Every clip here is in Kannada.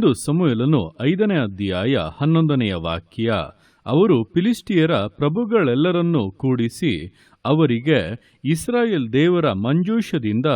ಒಂದು ಸಮುಯಲನು ಐದನೇ ಅಧ್ಯಾಯ ಹನ್ನೊಂದನೆಯ ವಾಕ್ಯ, ಅವರು ಫಿಲಿಸ್ಟಿಯರ ಪ್ರಭುಗಳೆಲ್ಲರನ್ನೂ ಕೂಡಿಸಿ, ಅವರಿಗೆ ಇಸ್ರಾಯೇಲ್ ದೇವರ ಮಂಜೂಷದಿಂದ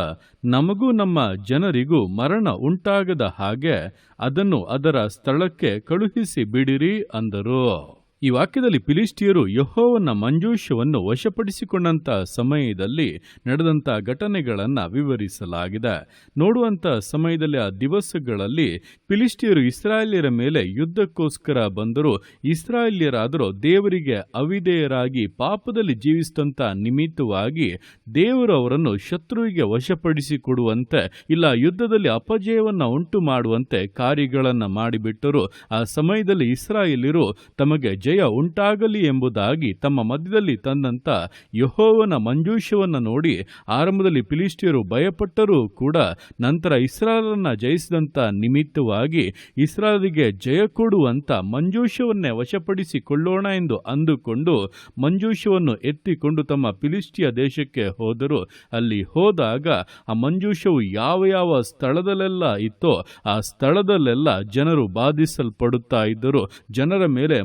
ನಮಗೂ ನಮ್ಮ ಜನರಿಗೂ ಮರಣ ಉಂಟಾಗದ ಹಾಗೆ ಅದನ್ನು ಅದರ ಸ್ಥಳಕ್ಕೆ ಕಳುಹಿಸಿ ಬಿಡಿರಿ ಅಂದರು. ಈ ವಾಕ್ಯದಲ್ಲಿ ಫಿಲಿಸ್ಟಿಯರು ಯಹೋವನ ಮಂಜೂಷವನ್ನು ವಶಪಡಿಸಿಕೊಂಡಂತ ಸಮಯದಲ್ಲಿ ನಡೆದಂತ ಘಟನೆಗಳನ್ನು ವಿವರಿಸಲಾಗಿದೆ. ನೋಡುವಂತ ಸಮಯದಲ್ಲಿ ಆ ದಿವಸಗಳಲ್ಲಿ ಫಿಲಿಸ್ಟಿಯರು ಇಸ್ರಾಯೇಲಿಯರ ಮೇಲೆ ಯುದ್ಧಕ್ಕೋಸ್ಕರ ಬಂದರೂ ಇಸ್ರಾಯೇಲಿಯರಾದರೂ ದೇವರಿಗೆ ಅವಿಧೇಯರಾಗಿ ಪಾಪದಲ್ಲಿ ಜೀವಿಸಿದಂತಹ ನಿಮಿತ್ತವಾಗಿ ದೇವರು ಅವರನ್ನು ಶತ್ರುವಿಗೆ ವಶಪಡಿಸಿಕೊಡುವಂತೆ ಇಲ್ಲ, ಯುದ್ಧದಲ್ಲಿ ಅಪಜಯವನ್ನು ಉಂಟು ಮಾಡುವಂತೆ ಕಾರ್ಯಗಳನ್ನು ಮಾಡಿಬಿಟ್ಟರು. ಆ ಸಮಯದಲ್ಲಿ ಇಸ್ರಾಯೇಲ್ಯರು ತಮಗೆ ಜಯ ಉಂಟಾಗಲಿ ಎಂಬುದಾಗಿ ತಮ್ಮ ಮಧ್ಯದಲ್ಲಿ ತಂದಂತ ಯಹೋವನ ಮಂಜೂಷವನ್ನು ನೋಡಿ ಆರಂಭದಲ್ಲಿ ಫಿಲಿಸ್ಟಿಯರು ಭಯಪಟ್ಟರೂ ಕೂಡ ನಂತರ ಇಸ್ರಾಲನ್ನು ಜಯಿಸಿದಂತ ನಿಮಿತ್ತವಾಗಿ ಇಸ್ರಾಲಿಗೆ ಜಯ ಕೊಡುವಂಥ ಮಂಜೂಷವನ್ನೇ ವಶಪಡಿಸಿಕೊಳ್ಳೋಣ ಎಂದು ಅಂದುಕೊಂಡು ಮಂಜೂಷವನ್ನು ಎತ್ತಿಕೊಂಡು ತಮ್ಮ ಫಿಲಿಸ್ಟಿಯ ದೇಶಕ್ಕೆ ಹೋದರು. ಅಲ್ಲಿ ಹೋದಾಗ ಆ ಮಂಜೂಷವು ಯಾವ ಯಾವ ಸ್ಥಳದಲ್ಲೆಲ್ಲ ಇತ್ತೋ ಆ ಸ್ಥಳದಲ್ಲೆಲ್ಲ ಜನರು ಬಾಧಿಸಲ್ಪಡುತ್ತಾ ಇದ್ದರು. ಜನರ ಮೇಲೆ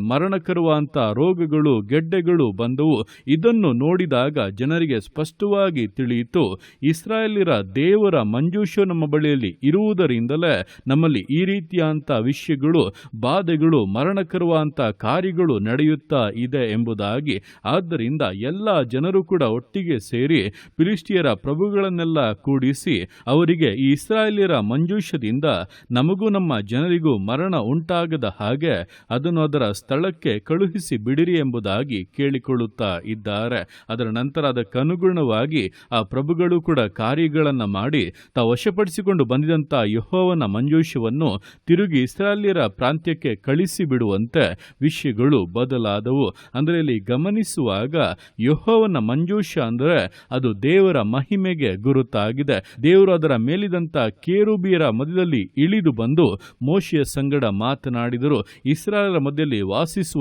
ಮರಣಕರುವಂತ ರೋಗಗಳು, ಗೆಡ್ಡೆಗಳು ಬಂದವು. ಇದನ್ನು ನೋಡಿದಾಗ ಜನರಿಗೆ ಸ್ಪಷ್ಟವಾಗಿ ತಿಳಿಯಿತು. ಇಸ್ರಾಯೇಲಿರ ದೇವರ ಮಂಜೂಷ ನಮ್ಮ ಬಳಿಯಲ್ಲಿ ಇರುವುದರಿಂದಲೇ ನಮ್ಮಲ್ಲಿ ಈ ರೀತಿಯಂತ ವಿಷಯಗಳು, ಬಾಧೆಗಳು, ಮರಣಕರುವಂತ ಕಾರ್ಯಗಳು ನಡೆಯುತ್ತಾ ಇದೆ ಎಂಬುದಾಗಿ. ಆದ್ದರಿಂದ ಎಲ್ಲ ಜನರು ಕೂಡ ಒಟ್ಟಿಗೆ ಸೇರಿ ಫಿಲಿಸ್ಟಿಯರ ಪ್ರಭುಗಳನ್ನೆಲ್ಲ ಕೂಡಿಸಿ ಅವರಿಗೆ ಈ ಇಸ್ರಾಯೇಲಿಯರ ಮಂಜೂಷದಿಂದ ನಮಗೂ ನಮ್ಮ ಜನರಿಗೂ ಮರಣ ಉಂಟಾಗದ ಹಾಗೆ ಅದನ್ನು ಅದರ ಸ್ಥಳಕ್ಕೆ ಕಳುಹಿಸಿ ಬಿಡಿರಿ ಎಂಬುದಾಗಿ ಕೇಳಿಕೊಳ್ಳುತ್ತಾ ಇದ್ದಾರೆ. ಅದರ ನಂತರ ಅದಕ್ಕನುಗುಣವಾಗಿ ಆ ಪ್ರಭುಗಳು ಕೂಡ ಕಾರ್ಯಗಳನ್ನು ಮಾಡಿ ತಾವು ವಶಪಡಿಸಿಕೊಂಡು ಬಂದಿದಂತ ಯಹೋವನ ಮಂಜೂಷವನ್ನು ತಿರುಗಿ ಇಸ್ರಾಲ್ಯರ ಪ್ರಾಂತ್ಯಕ್ಕೆ ಕಳಿಸಿ ಬಿಡುವಂತೆ ವಿಷಯಗಳು ಬದಲಾದವು. ಅಂದರೆ ಇಲ್ಲಿ ಗಮನಿಸುವಾಗ ಯಹೋವನ ಮಂಜೂಷ ಅಂದರೆ ಅದು ದೇವರ ಮಹಿಮೆಗೆ ಗುರುತಾಗಿದೆ. ದೇವರು ಅದರ ಮೇಲಿದಂತ ಕೇರುಬಿಯರ ಮಧ್ಯದಲ್ಲಿ ಇಳಿದು ಬಂದು ಮೋಶಿಯ ಸಂಗಡ ಮಾತನಾಡಿದರು. ಇಸ್ರಾಲರ ಮಧ್ಯದಲ್ಲಿ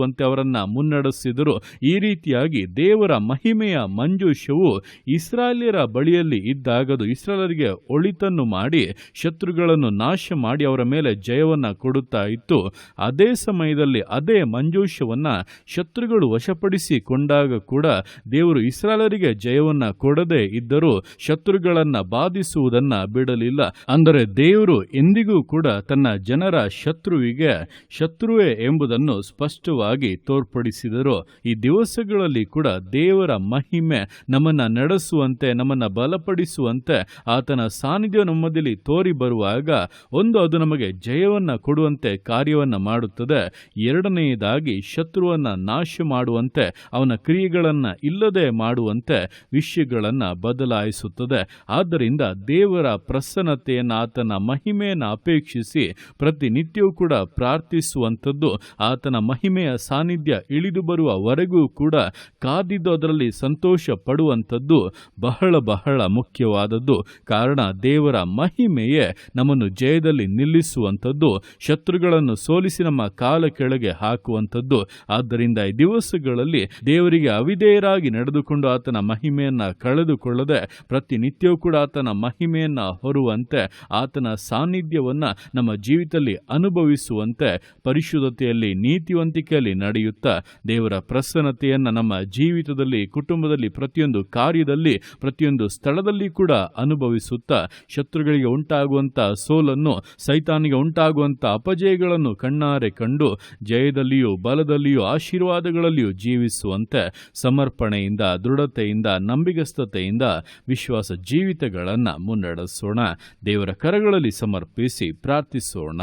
ವಾಸಿಸುವಂತೆ ಅವರನ್ನ ಮುನ್ನಡೆಸಿದರು. ಈ ರೀತಿಯಾಗಿ ದೇವರ ಮಹಿಮೆಯ ಮಂಜೂಷವು ಇಸ್ರಾಯೇಲ್ಯರ ಬಳಿಯಲ್ಲಿ ಇದ್ದಾಗದು. ಇಸ್ರಾಲರಿಗೆ ಒಳಿತನ್ನು ಮಾಡಿ ಶತ್ರುಗಳನ್ನು ನಾಶ ಮಾಡಿ ಅವರ ಮೇಲೆ ಜಯವನ್ನ ಕೊಡುತ್ತಾ ಇತ್ತು. ಅದೇ ಸಮಯದಲ್ಲಿ ಅದೇ ಮಂಜೂಷವನ್ನು ಶತ್ರುಗಳು ವಶಪಡಿಸಿಕೊಂಡಾಗ ಕೂಡ ದೇವರು ಇಸ್ರಾಲರಿಗೆ ಜಯವನ್ನ ಕೊಡದೇ ಇದ್ದರೂ ಶತ್ರುಗಳನ್ನ ಬಾಧಿಸುವುದನ್ನ ಬಿಡಲಿಲ್ಲ. ಅಂದರೆ ದೇವರು ಎಂದಿಗೂ ಕೂಡ ತನ್ನ ಜನರ ಶತ್ರುವಿಗೆ ಶತ್ರುವೆ ಎಂಬುದನ್ನು ಸ್ಪಷ್ಟವಾಗಿ ತೋರ್ಪಡಿಸಿದರು. ಈ ದಿವಸಗಳಲ್ಲಿ ಕೂಡ ದೇವರ ಮಹಿಮೆ ನಮ್ಮನ್ನ ನಡೆಸುವಂತೆ, ನಮ್ಮನ್ನ ಬಲಪಡಿಸುವಂತೆ ಆತನ ಸಾನ್ನಿಧ್ಯ ನಮ್ಮದಲ್ಲಿ ತೋರಿ ಬರುವಾಗ ಒಂದು ಅದು ನಮಗೆ ಜಯವನ್ನ ಕೊಡುವಂತೆ ಕಾರ್ಯವನ್ನ ಮಾಡುತ್ತದೆ. ಎರಡನೆಯದಾಗಿ ಶತ್ರುವನ್ನ ನಾಶ ಮಾಡುವಂತೆ, ಅವನ ಕ್ರಿಯೆಗಳನ್ನು ಇಲ್ಲದೆ ಮಾಡುವಂತೆ ವಿಷಯಗಳನ್ನು ಬದಲಾಯಿಸುತ್ತದೆ. ಆದ್ದರಿಂದ ದೇವರ ಪ್ರಸನ್ನತೆಯನ್ನು, ಆತನ ಮಹಿಮೆಯನ್ನು ಅಪೇಕ್ಷಿಸಿ ಪ್ರತಿನಿತ್ಯವೂ ಕೂಡ ಪ್ರಾರ್ಥಿಸುವಂಥದ್ದು ಆತನ ಮಹಿಮೆಯ ಸಾನ್ನಿಧ್ಯ ಇಳಿದು ಬರುವವರೆಗೂ ಕೂಡ ಕಾದಿದ್ದು ಅದರಲ್ಲಿ ಸಂತೋಷ ಪಡುವಂಥದ್ದು ಬಹಳ ಬಹಳ ಮುಖ್ಯವಾದದ್ದು. ಕಾರಣ ದೇವರ ಮಹಿಮೆಯೇ ನಮ್ಮನ್ನು ಜಯದಲ್ಲಿ ನಿಲ್ಲಿಸುವಂಥದ್ದು, ಶತ್ರುಗಳನ್ನು ಸೋಲಿಸಿ ನಮ್ಮ ಕಾಲ ಕೆಳಗೆ ಹಾಕುವಂಥದ್ದು. ಆದ್ದರಿಂದ ಈ ದಿವಸಗಳಲ್ಲಿ ದೇವರಿಗೆ ಅವಿಧೇಯರಾಗಿ ನಡೆದುಕೊಂಡು ಆತನ ಮಹಿಮೆಯನ್ನು ಕಳೆದುಕೊಳ್ಳದೆ ಪ್ರತಿನಿತ್ಯವೂ ಕೂಡ ಆತನ ಮಹಿಮೆಯನ್ನು ಹೊರುವಂತೆ, ಆತನ ಸಾನ್ನಿಧ್ಯವನ್ನು ನಮ್ಮ ಜೀವಿತದಲ್ಲಿ ಅನುಭವಿಸುವಂತೆ, ಪರಿಶುದ್ಧತೆಯಲ್ಲಿ, ನೀತಿವಂತಿಕೆಯಲ್ಲಿ ನಡೆಯುತ್ತಾ ದೇವರ ಪ್ರಸನ್ನತೆಯನ್ನು ನಮ್ಮ ಜೀವಿತದಲ್ಲಿ, ಕುಟುಂಬದಲ್ಲಿ, ಪ್ರತಿಯೊಂದು ಕಾರ್ಯದಲ್ಲಿ, ಪ್ರತಿಯೊಂದು ಸ್ಥಳದಲ್ಲಿ ಕೂಡ ಅನುಭವಿಸುತ್ತಾ ಶತ್ರುಗಳಿಗೆ ಉಂಟಾಗುವಂಥ ಸೋಲನ್ನು, ಸೈತಾನಿಗೆ ಉಂಟಾಗುವಂತ ಅಪಜಯಗಳನ್ನು ಕಣ್ಣಾರೆ ಕಂಡು ಜಯದಲ್ಲಿಯೂ, ಬಲದಲ್ಲಿಯೂ, ಆಶೀರ್ವಾದಗಳಲ್ಲಿಯೂ ಜೀವಿಸುವಂತೆ ಸಮರ್ಪಣೆಯಿಂದ, ದೃಢತೆಯಿಂದ, ನಂಬಿಗಸ್ತತೆಯಿಂದ ವಿಶ್ವಾಸ ಜೀವಿತಗಳನ್ನು ಮುನ್ನಡೆಸೋಣ. ದೇವರ ಕರಗಳಲ್ಲಿ ಸಮರ್ಪಿಸಿ ಪ್ರಾರ್ಥಿಸೋಣ.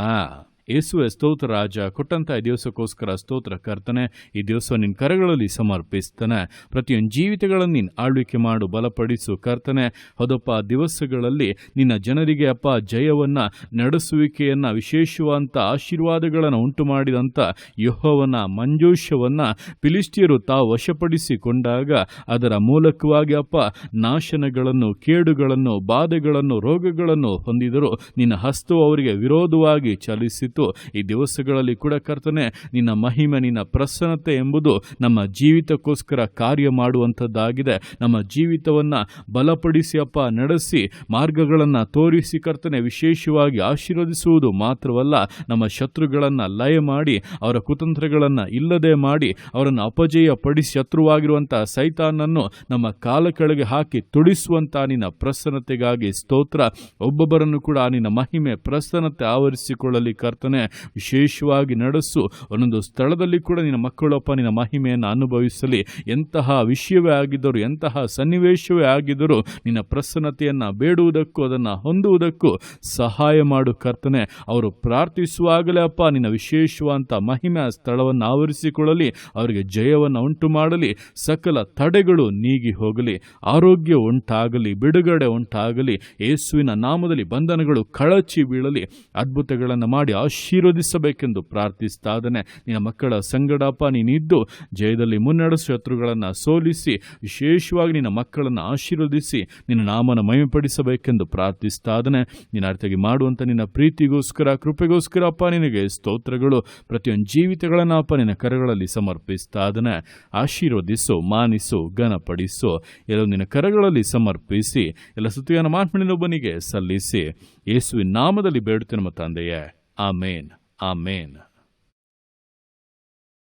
ಯೇಸುವೆ ಸ್ತೋತ್ರ ರಾಜ, ಕೊಟ್ಟಂತ ಈ ದಿವಸಕ್ಕೋಸ್ಕರ ಸ್ತೋತ್ರ ಕರ್ತನೆ, ಈ ದಿವಸ ನಿನ್ನ ಕರಗಳಲ್ಲಿ ಸಮರ್ಪಿಸ್ತಾನೆ. ಪ್ರತಿಯೊಂದು ಜೀವಿತಗಳನ್ನು ನೀನು ಆಳ್ವಿಕೆ ಮಾಡು, ಬಲಪಡಿಸು ಕರ್ತನೆ. ಹೌದಪ್ಪ ದಿವಸಗಳಲ್ಲಿ ನಿನ್ನ ಜನರಿಗೆ ಅಪ್ಪ, ಜಯವನ್ನ, ನಡೆಸುವಿಕೆಯನ್ನ ವಿಶೇಷವಾದಂಥ ಆಶೀರ್ವಾದಗಳನ್ನು ಉಂಟು ಮಾಡಿದಂಥ ಯಹೋವನ ಮಂಜೂಷವನ್ನ ಫಿಲಿಸ್ಟಿಯರು ತಾವು ವಶಪಡಿಸಿಕೊಂಡಾಗ, ಅದರ ಮೂಲಕವಾಗಿ ಅಪ್ಪ, ನಾಶನಗಳನ್ನು, ಕೇಡುಗಳನ್ನು, ಬಾಧೆಗಳನ್ನು, ರೋಗಗಳನ್ನು ಹೊಂದಿದರೂ ನಿನ್ನ ಹಸ್ತವು ಅವರಿಗೆ ವಿರೋಧವಾಗಿ ಚಲಿಸಿತು. ನಿಂತು ಈ ದಿವಸಗಳಲ್ಲಿ ಕೂಡ ಕರ್ತನೆ, ನಿನ್ನ ಮಹಿಮೆ, ನಿನ್ನ ಪ್ರಸನ್ನತೆ ಎಂಬುದು ನಮ್ಮ ಜೀವಿತಕ್ಕೋಸ್ಕರ ಕಾರ್ಯ ಮಾಡುವಂಥದ್ದಾಗಿದೆ. ನಮ್ಮ ಜೀವಿತವನ್ನು ಬಲಪಡಿಸಿ ಅಪ್ಪ, ನಡೆಸಿ, ಮಾರ್ಗಗಳನ್ನು ತೋರಿಸಿ ಕರ್ತನೆ, ವಿಶೇಷವಾಗಿ ಆಶೀರ್ವದಿಸುವುದು ಮಾತ್ರವಲ್ಲ, ನಮ್ಮ ಶತ್ರುಗಳನ್ನು ಲಯ ಮಾಡಿ, ಅವರ ಕುತಂತ್ರಗಳನ್ನು ಇಲ್ಲದೆ ಮಾಡಿ, ಅವರನ್ನು ಅಪಜಯ ಪಡಿಸಿ ಶತ್ರುವಾಗಿರುವಂಥ ಸೈತಾನನ್ನು ನಮ್ಮ ಕಾಲ ಕೆಳಗೆ ಹಾಕಿ ತುಡಿಸುವಂಥ ನಿನ್ನ ಪ್ರಸನ್ನತೆಗಾಗಿ ಸ್ತೋತ್ರ. ಒಬ್ಬೊಬ್ಬರನ್ನು ಕೂಡ ನಿನ್ನ ಮಹಿಮೆ, ಪ್ರಸನ್ನತೆ ಆವರಿಸಿಕೊಳ್ಳಲಿ ಕರ್ತನೆ. ವಿಶೇಷವಾಗಿ ನಡೆಸು. ಒಂದೊಂದು ಸ್ಥಳದಲ್ಲಿ ಕೂಡ ನಿನ್ನ ಮಕ್ಕಳಪ್ಪ ನಿನ್ನ ಮಹಿಮೆಯನ್ನು ಅನುಭವಿಸಲಿ. ಎಂತಹ ವಿಷಯವೇ ಆಗಿದ್ದರೂ, ಎಂತಹ ಸನ್ನಿವೇಶವೇ ಆಗಿದ್ದರೂ ನಿನ್ನ ಪ್ರಸನ್ನತೆಯನ್ನು ಬೇಡುವುದಕ್ಕೂ, ಅದನ್ನು ಹೊಂದುವುದಕ್ಕೂ ಸಹಾಯ ಮಾಡು ಕರ್ತನೆ. ಅವರು ಪ್ರಾರ್ಥಿಸುವಾಗಲೇ ಅಪ್ಪ ನಿನ್ನ ವಿಶೇಷವಾದಂಥ ಮಹಿಮೆ ಆ ಸ್ಥಳವನ್ನು ಆವರಿಸಿಕೊಳ್ಳಲಿ. ಅವರಿಗೆ ಜಯವನ್ನು ಉಂಟು ಮಾಡಲಿ ಸಕಲ ತಡೆಗಳು ನೀಗಿ ಹೋಗಲಿ. ಆರೋಗ್ಯ ಉಂಟಾಗಲಿ, ಬಿಡುಗಡೆ ಉಂಟಾಗಲಿ. ಯೇಸುವಿನ ನಾಮದಲ್ಲಿ ಬಂಧನಗಳು ಕಳಚಿ ಬೀಳಲಿ. ಅದ್ಭುತಗಳನ್ನು ಮಾಡಿ ಆಶೀರ್ವದಿಸಬೇಕೆಂದು ಪ್ರಾರ್ಥಿಸ್ತಾದನೆ ನಿನ್ನ ಮಕ್ಕಳ ಸಂಗಡಪ್ಪ ನೀನಿದ್ದು ಜಯದಲ್ಲಿ ಮುನ್ನಡೆ ಶತ್ರುಗಳನ್ನು ಸೋಲಿಸಿ, ವಿಶೇಷವಾಗಿ ನಿನ್ನ ಮಕ್ಕಳನ್ನು ಆಶೀರ್ವದಿಸಿ, ನಿನ್ನ ನಾಮನ ಮಹಿಮೆಪಡಿಸಬೇಕೆಂದು ಪ್ರಾರ್ಥಿಸ್ತಾದನೆ ನೀನು ಅರ್ಥಗೆ ಮಾಡುವಂಥ ನಿನ್ನ ಪ್ರೀತಿಗೋಸ್ಕರ, ಕೃಪೆಗೋಸ್ಕರ ಅಪ್ಪ, ನಿನಗೆ ಸ್ತೋತ್ರಗಳು. ಪ್ರತಿಯೊಂದು ಜೀವಿತಗಳನ್ನು ಅಪ್ಪ, ನಿನ್ನ ಕರಗಳಲ್ಲಿ ಸಮರ್ಪಿಸ್ತಾದನೆ ಆಶೀರ್ವದಿಸು, ಮಾನಿಸು, ಘನಪಡಿಸು. ಎಲ್ಲ ನಿನ್ನ ಕರಗಳಲ್ಲಿ ಸಮರ್ಪಿಸಿ, ಎಲ್ಲ ಸ್ತುತಿಯನ್ನು ಮಾತ್ಮನಿನೊಬ್ಬನಿಗೆ ಸಲ್ಲಿಸಿ. ಯೇಸುವಿನ ನಾಮದಲ್ಲಿ ಬೇಡುತ್ತೇನೆ ನಮ್ಮ ತಂದೆಯೇ. Amen. Amen.